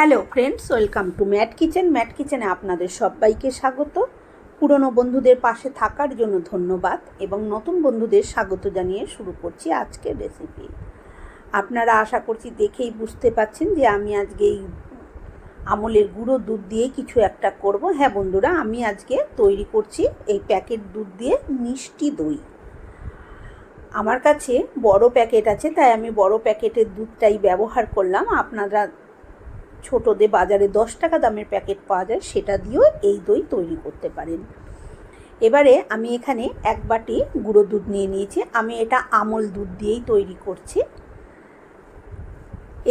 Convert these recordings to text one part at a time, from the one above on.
Hello friends, welcome to mat kitchen. Mat কিচেনে আপনাদের সবাইকে স্বাগত। পুরনো বন্ধুদের পাশে থাকার জন্য ধন্যবাদ এবং নতুন বন্ধুদের স্বাগত জানিয়ে শুরু করছি আজকের রেসিপি আপনারা আশা করছি দেখেই বুঝতে পাচ্ছেন যে আমি আজকে এই আমলের গুঁড়ো দুধ দিয়ে কিছু একটা করব। হ্যাঁ বন্ধুরা, আমি আজকে তৈরি করছি এই প্যাকেট দুধ দিয়ে মিষ্টি দই। আমার কাছে বড় প্যাকেট আছে, তাই আমি বড় প্যাকেটের দুধটাই ব্যবহার করলাম। আপনারা ছোটোদের বাজারে দশ টাকা দামের প্যাকেট পাওয়া যায়, সেটা দিয়েও এই দই তৈরি করতে পারেন। এবারে আমি এখানে এক বাটি গুঁড়ো দুধ নিয়ে নিয়েছি। আমি এটা আমল দুধ দিয়েই তৈরি করছি।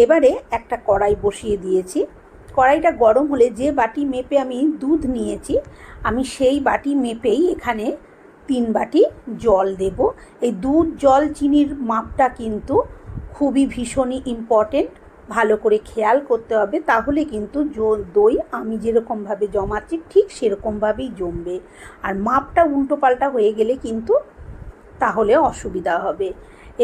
এবারে একটা কড়াই বসিয়ে দিয়েছি। কড়াইটা গরম হলে যে বাটি মেপে আমি দুধ নিয়েছি, আমি সেই বাটি মেপেই এখানে তিন বাটি জল দেব। এই দুধ জল চিনির মাপটা কিন্তু খুবই ভীষণই ইম্পর্টেন্ট ভালো করে খেয়াল করতে হবে, তাহলে কিন্তু দই আমি যেরকমভাবে জমাচ্ছি ঠিক সেরকমভাবেই জমবে। আর মাপটা উল্টো পাল্টা হয়ে গেলে কিন্তু তাহলে অসুবিধা হবে।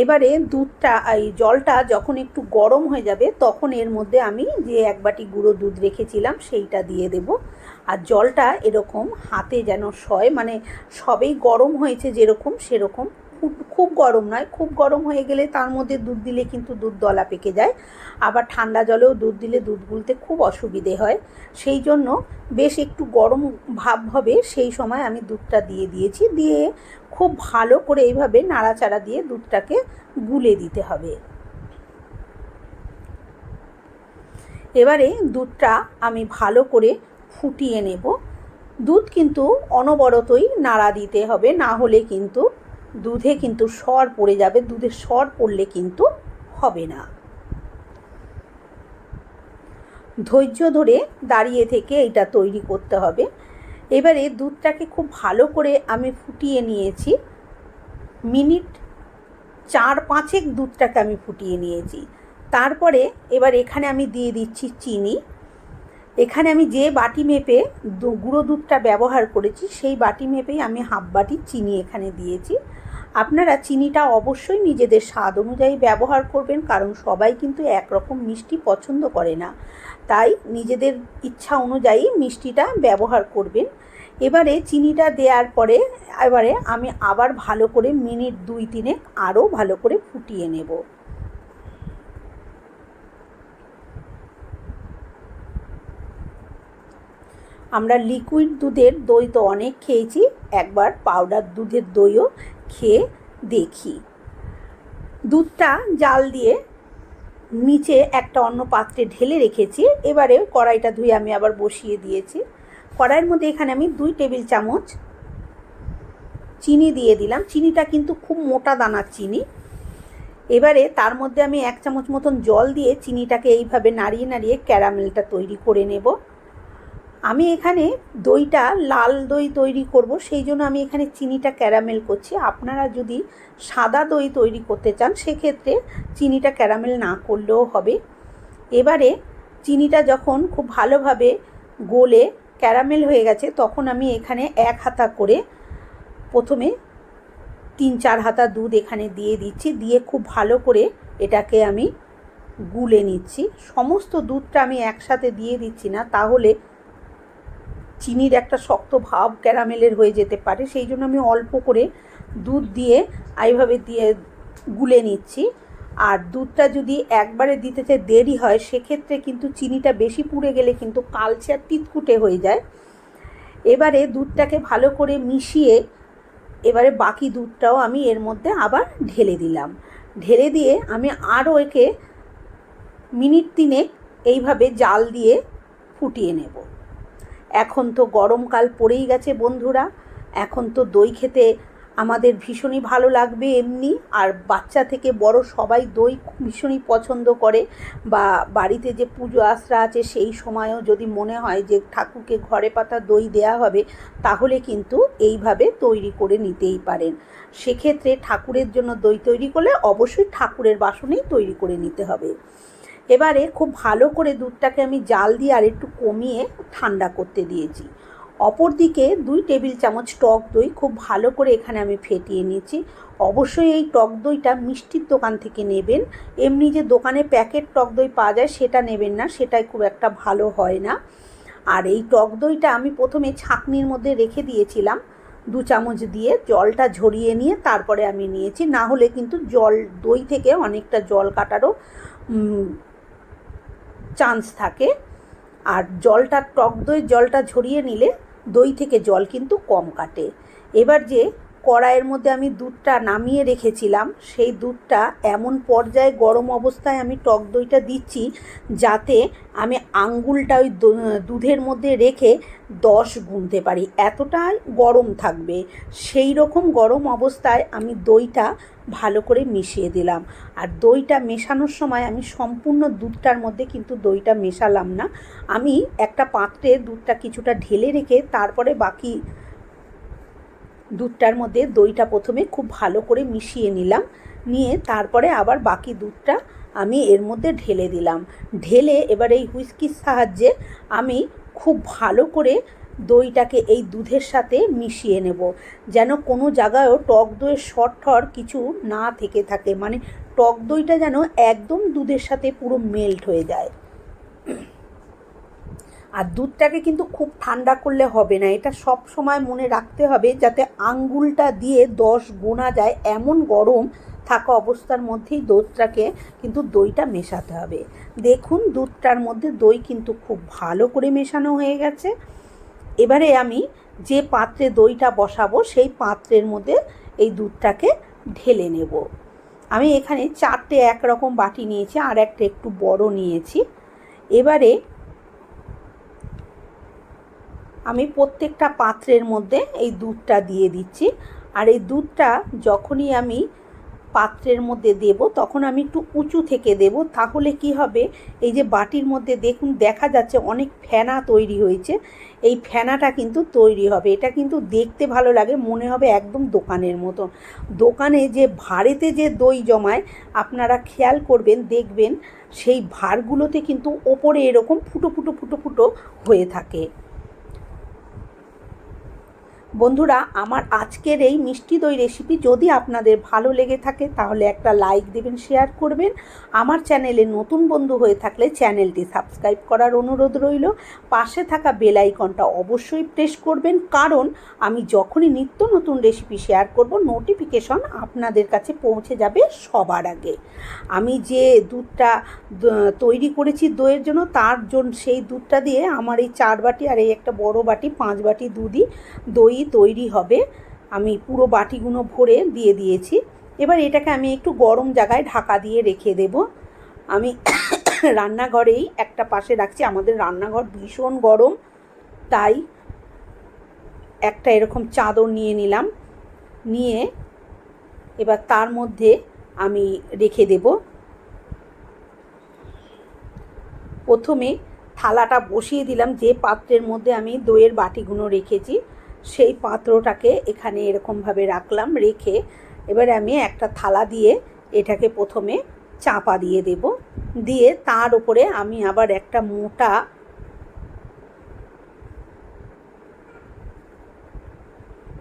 এবারে দুধটা, এই জলটা যখন একটু গরম হয়ে যাবে তখন এর মধ্যে আমি যে এক বাটি গুঁড়ো দুধ রেখেছিলাম সেইটা দিয়ে দেব। আর জলটা এরকম হাতে যেন সয় মানে সবেই গরম হয়েছে যেরকম সেরকম খুব খুব গরম নয়, খুব গরম হয়ে গেলে তার মধ্যে দুধ দিলে কিন্তু দুধ দলা পেকে যায়। আবার ঠান্ডা জলেও দুধ দিলে দুধ গুলতে খুব অসুবিধে হয়। সেই জন্য বেশ একটু গরম ভাব হবে, সেই সময় আমি দুধটা দিয়ে দিয়েছি। দিয়ে খুব ভালো করে এইভাবে নাড়াচাড়া দিয়ে দুধটাকে গুলে দিতে হবে। এবারে দুধটা আমি ভালো করে ফুটিয়ে নেব। দুধ কিন্তু অনবরতই নাড়া দিতে হবে, না হলে কিন্তু দুধে কিন্তু সর পড়ে যাবে, দুধে সর পড়লে কিন্তু হবে না। ধৈর্য ধরে দাঁড়িয়ে থেকে এটা তৈরি করতে হবে। এবারে দুধটাকে খুব ভালো করে আমি ফুটিয়ে নিয়েছি। মিনিট চার পাঁচেক দুধটাকে আমি ফুটিয়ে নিয়েছি। তারপরে এবার এখানে আমি দিয়ে দিচ্ছি চিনি। এখানে আমি যে বাটি মেপে গুঁড়ো দুধটা ব্যবহার করেছি, সেই বাটি মেপেই আমি হাফ বাটি চিনি এখানে দিয়েছি। আপনারা চিনিটা অবশ্যই নিজেদের স্বাদ অনুযায়ী ব্যবহার করবেন, কারণ সবাই কিন্তু একরকম মিষ্টি পছন্দ করে না। তাই নিজেদের ইচ্ছা অনুযায়ী মিষ্টিটা ব্যবহার করবেন। এবারে চিনিটা দেওয়ার পরে, এবারে আমি আবার ভালো করে মিনিট দুই তিনে আরও ভালো করে ফুটিয়ে নেব। আমরা লিকুইড দুধের দই তো অনেক খেয়েছি, একবার পাউডার দুধের দইও খেয়ে দেখি। দুধটা জাল দিয়ে নিচে একটা অন্য পাত্রে ঢেলে রেখেছি এবারে কড়াইটা ধুয়ে আমি আবার বসিয়ে দিয়েছি। কড়াইয়ের মধ্যে এখানে আমি দুই টেবিল চামচ চিনি দিয়ে দিলাম, চিনিটা কিন্তু খুব মোটা দানার চিনি। এবারে তার মধ্যে আমি এক চামচ মতন জল দিয়ে চিনিটাকে এইভাবে নাড়িয়ে নাড়িয়ে ক্যারামেলটা তৈরি করে নেব। আমি এখানে দইটা লাল দই তৈরি করব, সেই জন্য আমি এখানে চিনিটা ক্যারামেল করছি। আপনারা যদি সাদা দই তৈরি করতে চান, সেক্ষেত্রে চিনিটা ক্যারামেল না করলেও হবে। এবারে চিনিটা যখন খুব ভালোভাবে গোলে ক্যারামেল হয়ে গেছে, তখন আমি এখানে এক হাতা করে প্রথমে তিন চার হাতা দুধ এখানে দিয়ে দিচ্ছি, দিয়ে খুব ভালো করে এটাকে আমি গুলে নিচ্ছি। সমস্ত দুধটা আমি একসাথে দিয়ে দিচ্ছি না, তাহলে চিনির একটা শক্ত ভাব ক্যারামেলের হয়ে যেতে পারে, সেই জন্য আমি অল্প করে দুধ দিয়ে এইভাবে দিয়ে গুলে নিচ্ছি। আর দুধটা যদি একবারে দিতে চাই দেরি হয়, সেক্ষেত্রে কিন্তু চিনিটা বেশি পুড়ে গেলে কিন্তু কালচে আর তিতকুটে হয়ে যায়। এবারে দুধটাকে ভালো করে মিশিয়ে এবারে বাকি দুধটাও আমি এর মধ্যে আবার ঢেলে দিলাম। ঢেলে দিয়ে আমি আরও একে মিনিট তিনেক এইভাবে জাল দিয়ে ফুটিয়ে নেব। এখন তো গরমকাল পড়েই গেছে বন্ধুরা। এখন তো দই খেতে আমাদের ভীষণই ভালো লাগবে এমনি। আর বাচ্চা থেকে বড় সবাই দই ভীষণই পছন্দ করে। বা বাড়িতে যে পুজো আশ্রা আছে সেই সময়ও যদি মনে হয় যে ঠাকুরকে ঘরে পাতা দই দেয়া হবে, তাহলে কিন্তু এইভাবে তৈরি করে নিতেই পারেন। সেক্ষেত্রে ঠাকুরের জন্য দই তৈরি করলে অবশ্যই ঠাকুরের বাসনেই তৈরি করে নিতে হবে। এবারে খুব ভালো করে দুধটাকে আমি জাল দিয়ে আর একটু কমিয়ে ঠান্ডা করতে দিয়েছি। অপরদিকে দুই টেবিল চামচ টক দই খুব ভালো করে এখানে আমি ফেটিয়ে নিয়েছি। অবশ্যই এই টক দইটা মিষ্টির দোকান থেকে নেবেন। এমনি যে দোকানে প্যাকেট টক দই পাওয়া যায় সেটা নেবেন না, সেটাই খুব একটা ভালো হয় না। আর এই টক দইটা আমি প্রথমে ছাঁকনির মধ্যে রেখে দিয়েছিলাম দু চামচ দিয়ে, জলটা ঝরিয়ে নিয়ে তারপরে আমি নিয়েছি। না হলে কিন্তু জল, দই থেকে অনেকটা জল কাটারও চান্স থাকে। আর জলটা, টক দই জলটা ঝরিয়ে নিলে দই থেকে জল কিন্তু কম কাটে। এবার যে কড়াইয়ের মধ্যে আমি দুধটা নামিয়ে রেখেছিলাম। সেই দুধটা এমন পর্যায়ে গরম অবস্থায় আমি টক দইটা দিচ্ছি যাতে আমি আঙ্গুলটা ওই দুধের মধ্যে রেখে দশ গুনতে পারি। এতটাই গরম থাকবে। সেই রকম গরম অবস্থায় আমি দইটা ভালো করে মিশিয়ে দিলাম। আর দইটা মেশানোর সময় আমি সম্পূর্ণ দুধটার মধ্যে কিন্তু দইটা মেশালাম না। আমি একটা পাত্রে দুধটা কিছুটা ঢেলে রেখে তারপরে বাকি দুধটার মধ্যে দইটা প্রথমে খুব ভালো করে মিশিয়ে নিলাম। নিয়ে তারপরে আবার বাকি দুধটা আমি এর মধ্যে ঢেলে দিলাম। ঢেলে এবার এই হুইস্কির সাহায্যে আমি খুব ভালো করে দইটাকে এই দুধের সাথে মিশিয়ে নেব। যেন কোনো জায়গায়ও টক দইয়ের শর্টর কিছু না থেকে থাকে। মানে টক দইটা যেন একদম দুধের সাথে পুরো মেল্ট হয়ে যায়। আর দুধটাকে কিন্তু খুব ঠান্ডা করলে হবে না। এটা সব সময় মনে রাখতে হবে যাতে আঙ্গুলটা দিয়ে দশ গোনা যায় এমন গরম থাকা অবস্থার মধ্যেই দুধটাকে কিন্তু দইটা মেশাতে হবে। দেখুন, দুধটার মধ্যে দই কিন্তু খুব ভালো করে মেশানো হয়ে গেছে। এবারে আমি যে পাত্রে দইটা বসাবো, সেই পাত্রের মধ্যে এই দুধটাকে ঢেলে নেব। আমি এখানে চারটে একরকম বাটি নিয়েছি, আর একটা একটু বড় নিয়েছি। এবারে আমি প্রত্যেকটা পাত্রের মধ্যে এই দুধটা দিয়ে দিচ্ছি। আর এই দুধটা যখনই আমি পাত্রের মধ্যে দেব, তখন আমি একটু উঁচু থেকে দেব। তাহলে কি হবে? এই যে বাটির মধ্যে দেখুন, দেখা যাচ্ছে অনেক ফেনা তৈরি হয়েছে। এই ফেনাটা কিন্তু তৈরি হবে। এটা কিন্তু দেখতে ভালো লাগে, মনে হবে একদম দোকানের মতো দোকানে যে ভাড়েতে যে দই জমায়, আপনারা খেয়াল করবেন, দেখবেন সেই ভাড়গুলোতে কিন্তু ওপরে এরকম ফুটো ফুটো ফুটো ফুটো হয়ে থাকে। বন্ধুরা, আমার আজকের এই মিষ্টি দই রেসিপি যদি আপনাদের ভালো লেগে থাকে, তাহলে একটা লাইক দেবেন শেয়ার করবেন। আমার চ্যানেলে নতুন বন্ধু হয়ে থাকলে চ্যানেলটি সাবস্ক্রাইব করার অনুরোধ রইল। পাশে থাকা বেল আইকনটা অবশ্যই প্রেস করবেন, কারণ আমি যখনই নিত্য নতুন রেসিপি শেয়ার করব নোটিফিকেশন আপনাদের কাছে পৌঁছে যাবে সবার আগে। আমি যে দুধটা তৈরি করেছি দইয়ের জন্য, তার জন্য সেই দুধটা দিয়ে আমার এই চার বাটি আর এই একটা বড় বাটি, পাঁচ বাটি দুধই দই তৈরি হবে। আমি পুরো বাটিগুলো ভরে দিয়ে দিয়েছি। এবার এটাকে আমি একটু গরম জায়গায় ঢাকা দিয়ে রেখে দেব। আমি রান্নাঘরেই একটা পাশে রাখছি। আমাদের রান্নাঘর ভীষণ গরম, তাই একটা এরকম চাদর নিয়ে নিলাম। নিয়ে এবার তার মধ্যে আমি রেখে দেব। প্রথমে থালাটা বসিয়ে দিলাম। যে পাত্রের মধ্যে আমি দইয়ের বাটিগুলো রেখেছি সেই পাত্রটাকে এখানে এরকমভাবে রাখলাম, রেখে এবারে আমি একটা থালা দিয়ে এটাকে প্রথমে চাপা দিয়ে দেব। দিয়ে তার উপরে আমি আবার একটা মোটা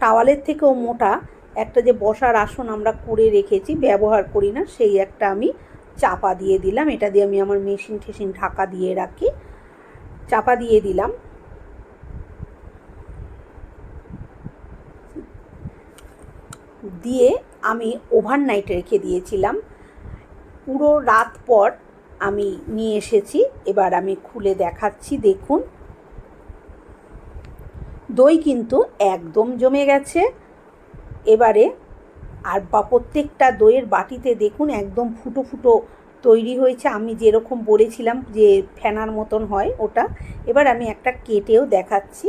টাওয়ালের থেকেও মোটা একটা যে বসার আসন আমরা করে রেখেছি, ব্যবহার করি না, সেই একটা আমি চাপা দিয়ে দিলাম। এটা দিয়ে আমি আমার মেশিন ঠেসিন ঢাকা দিয়ে রাখি। চাপা দিয়ে দিলাম। দিয়ে আমি ওভারনাইট রেখে দিয়েছিলাম। পুরো রাত পর আমি নিয়ে এসেছি। এবার আমি খুলে দেখাচ্ছি, দেখুন। দই কিন্তু একদম জমে গেছে। এবারে আর বা প্রত্যেকটা দইয়ের বাটিতে দেখুন, একদম ফুটো ফুটো তৈরি হয়েছে। আমি যেরকম বলেছিলাম যে ফেনার মতন হয় ওটা। এবার আমি একটা কেটেও দেখাচ্ছি।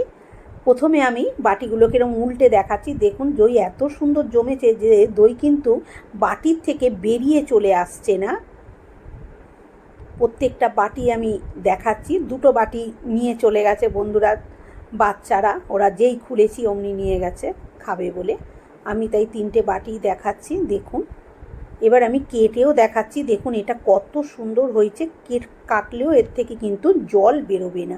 প্রথমে আমি বাটিগুলোকে এরকম উল্টে দেখাচ্ছি। দেখুন, দই এত সুন্দর জমেছে যে দই কিন্তু বাটির থেকে বেরিয়ে চলে আসছে না। প্রত্যেকটা বাটি আমি দেখাচ্ছি। দুটো বাটি নিয়ে চলে গেছে বন্ধুরা, বাচ্চারা। ওরা যেই খুলেছি অমনি নিয়ে গেছে, খাবে বলে। আমি তাই তিনটে বাটি দেখাচ্ছি, দেখুন। এবার আমি কেটেও দেখাচ্ছি। দেখুন, এটা কত সুন্দর হয়েছে। কেট কাটলেও এর থেকে কিন্তু জল বেরোবে না।